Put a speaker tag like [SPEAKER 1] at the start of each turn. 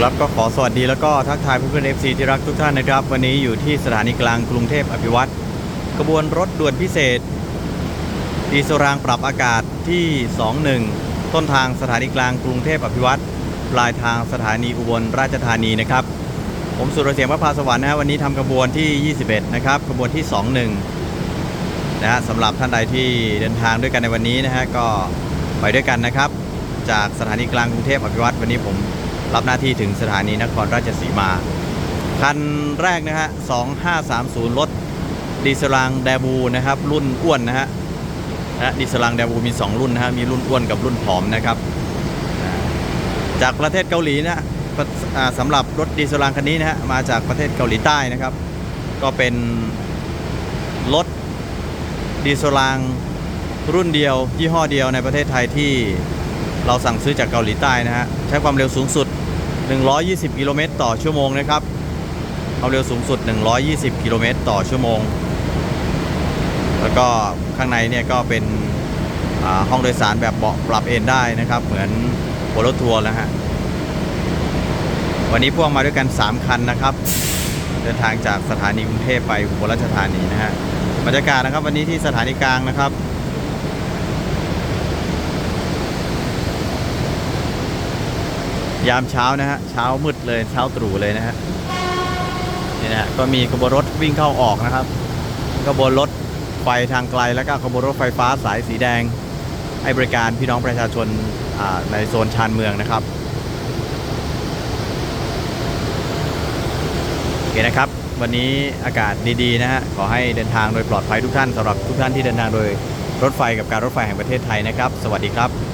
[SPEAKER 1] ครับก็ขอสวัสดีแล้วก็ทักทายเพื่อนๆ FC ที่รักทุกท่านนะครับ วันนี้อยู่ที่สถานีกลางกรุงเทพอภิวัตรขบวนรถด่วนพิเศษดีเซลรางปรับอากาศที่ 21 ต้นทางสถานีกลางกรุงเทพอภิวัตรปลายทางสถานีอุบลราชธานีนะครับ ผมสุรเสียงพระพาสวรรค์นะฮะวันนี้ทำขบวนที่ 21 นะครับขบวนที่ 21 นะฮะสำหรับท่านใดที่เดินทางด้วยกันในวันนี้นะฮะก็ไปด้วยกันนะครับ จากสถานีกลางกรุงเทพอภิวัตรวันนี้ผม รับหน้าที่ถึงสถานีนครราชสีมา คันแรกนะฮะ 2530 รถดีเซลรางแดบูนะครับ รุ่นอ้วนนะฮะนะดีเซลรางแดบูมี 2 รุ่นนะฮะ มีรุ่นอ้วนกับรุ่นผอมนะครับ จากประเทศเกาหลีนะสำหรับรถดีเซลรางคันนี้นะฮะ มาจากประเทศเกาหลีใต้นะครับ ก็เป็นรถดีเซลรางรุ่นเดียวยี่ห้อเดียวในประเทศไทยที่ เราสั่งซื้อจากเกาหลีใต้นะฮะ ใช้ความเร็วสูงสุด 120 กิโลเมตรต่อชั่วโมงนะครับ ความเร็วสูงสุด 120 กิโลเมตรต่อชั่วโมง แล้วก็ข้างในเนี่ยก็เป็นห้องโดยสารแบบเบาะปรับเอนได้นะครับ เหมือนหัวรถทัวร์แล้วฮะ วันนี้พ่วงมาด้วยกัน 3 คันนะครับ เดินทางจากสถานีกรุงเทพไปอุบลราชธานีนะฮะ บรรยากาศนะครับวันนี้ที่สถานีกลางนะครับ ยามเช้านะฮะเช้ามืดเลยเช้าตรู่เลยนะฮะนี่นะก็มีขบวนรถวิ่งเข้าออกนะครับขบวนรถไฟทางไกลแล้วก็ขบวนรถไฟฟ้าสายสีแดง ให้บริการพี่น้องประชาชนาในโซนชานเมืองนะครับโอเคนะครับ วันนี้อากาศดีๆนะฮะขอให้เดินทางโดยปลอดภัยทุกท่านสำหรับทุกท่านที่เดินทางโดยรถไฟกับการรถไฟแห่งประเทศไทยนะครับ สวัสดีครับ